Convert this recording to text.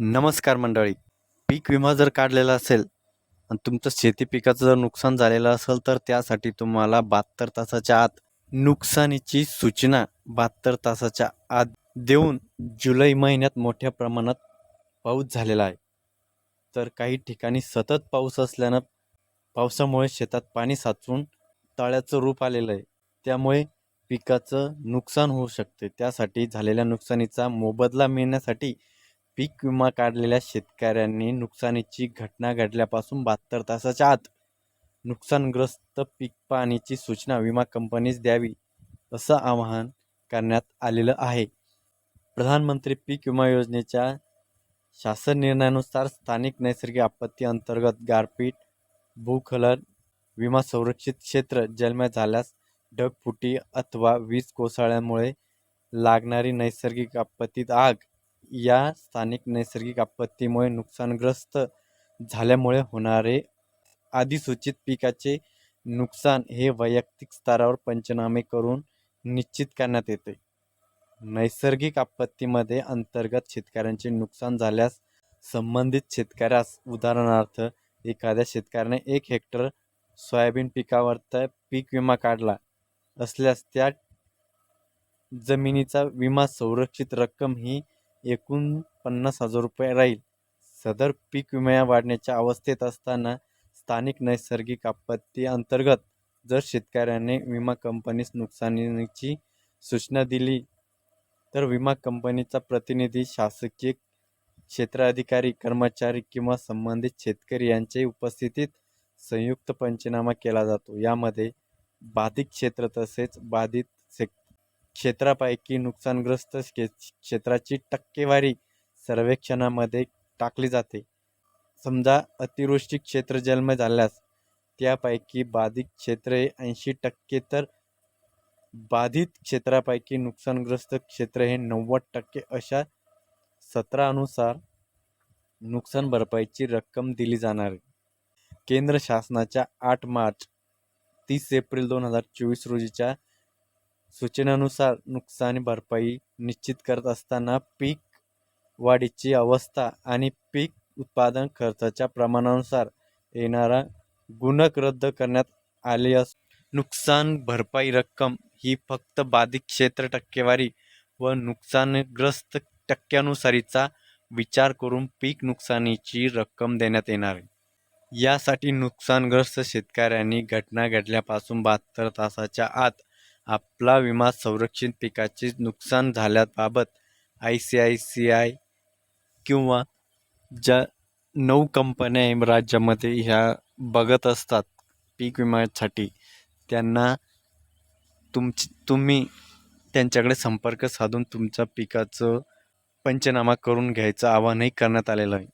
नमस्कार मंडळी. पीक विमा जर काढलेला असेल आणि तुमचं शेती पिकाचं जर नुकसान झालेलं असेल तर त्यासाठी तुम्हाला बहात्तर तासाच्या आत नुकसानीची सूचना बहात्तर तासाच्या आत देऊन जुलै महिन्यात मोठ्या प्रमाणात पाऊस झालेला आहे. तर काही ठिकाणी सतत पाऊस असल्यानं पावसामुळे शेतात पाणी साचून तळ्याचं रूप आलेलं आहे. त्यामुळे पिकाचं नुकसान होऊ शकते. त्यासाठी झालेल्या नुकसानीचा मोबदला मिळण्यासाठी पीक विमा काढलेल्या शेतकऱ्यांनी नुकसानीची घटना घडल्यापासून बहात्तर तासाच्या आत नुकसानग्रस्त पीक पाहणीची सूचना विमा कंपनीस द्यावी असं आवाहन करण्यात आलेलं आहे. प्रधानमंत्री पीक विमा योजनेच्या शासन निर्णयानुसार स्थानिक नैसर्गिक आपत्ती अंतर्गत गारपीट भूखलन विमा संरक्षित क्षेत्र जन्म झाल्यास ढगफुटी अथवा वीज कोसळ्यामुळे लागणारी नैसर्गिक आपत्तीत आग या स्थानिक नैसर्गिक आपत्तीमुळे नुकसानग्रस्त झाल्यामुळे होणारे अधिसूचित पिकाचे नुकसान हे वैयक्तिक स्तरावर पंचनामे करून निश्चित करण्यात येते. नैसर्गिक आपत्तीमध्ये अंतर्गत शेतकऱ्यांचे नुकसान झाल्यास संबंधित शेतकऱ्यास उदाहरणार्थ एखाद्या शेतकऱ्याने एक हेक्टर सोयाबीन पिकावरचा पीक विमा काढला असल्यास त्या जमिनीचा विमा संरक्षित रक्कम ही एकूण पन्नास हजार रुपये राहील. सदर पीक विमा वाढण्याच्या अवस्थेत असताना स्थानिक नैसर्गिक आपत्ती अंतर्गत जर शेतकऱ्याने विमा कंपनीस नुकसानीची सूचना दिली तर विमा कंपनीचा प्रतिनिधी शासकीय क्षेत्राधिकारी कर्मचारी किंवा संबंधित शेतकरी यांच्या उपस्थितीत संयुक्त पंचनामा केला जातो. यामध्ये बाधित क्षेत्र तसेच बाधित से क्षेत्रापैकी नुकसानग्रस्त क्षे क्षेत्राची टक्केवारी सर्वेक्षणामध्ये टाकली जाते. समजा अतिवृष्टी क्षेत्र जन्म झाल्यास त्यापैकी बाधित क्षेत्र हे ऐंशी टक्के तर बाधित क्षेत्रापैकी नुकसानग्रस्त क्षेत्र हे नव्वद टक्के अशा सतरानुसार नुकसान भरपाईची रक्कम दिली जाणार केंद्र शासनाच्या आठ मार्च तीस एप्रिल दोन हजार चोवीस रोजीच्या सूचनेनुसार नुकसान भरपाई निश्चित करत असताना पीक वाढीची अवस्था आणि पीक उत्पादन खर्चाच्या प्रमाणानुसार येणारा गुणक रद्द करण्यात आले अस नुकसान भरपाई रक्कम ही फक्त बाधित क्षेत्र टक्केवारी व नुकसानग्रस्त टक्क्यानुसारीचा विचार करून पीक नुकसानीची रक्कम देण्यात येणार आहे. यासाठी नुकसानग्रस्त शेतकऱ्यांनी घटना घडल्यापासून बहात्तर तासाच्या आत आपला विमा संरक्षित पिकाचे नुकसान झाल्याबाबत I C I C I किंवा ज्या नऊ कंपन्या आहे राज्यामध्ये ह्या बघत असतात पीक विम्यासाठी त्यांना तुमची तुम्ही त्यांच्याकडे संपर्क साधून तुमच्या पिकाचं पंचनामा करून घ्यायचं आवाहनही करण्यात आलेलं आहे.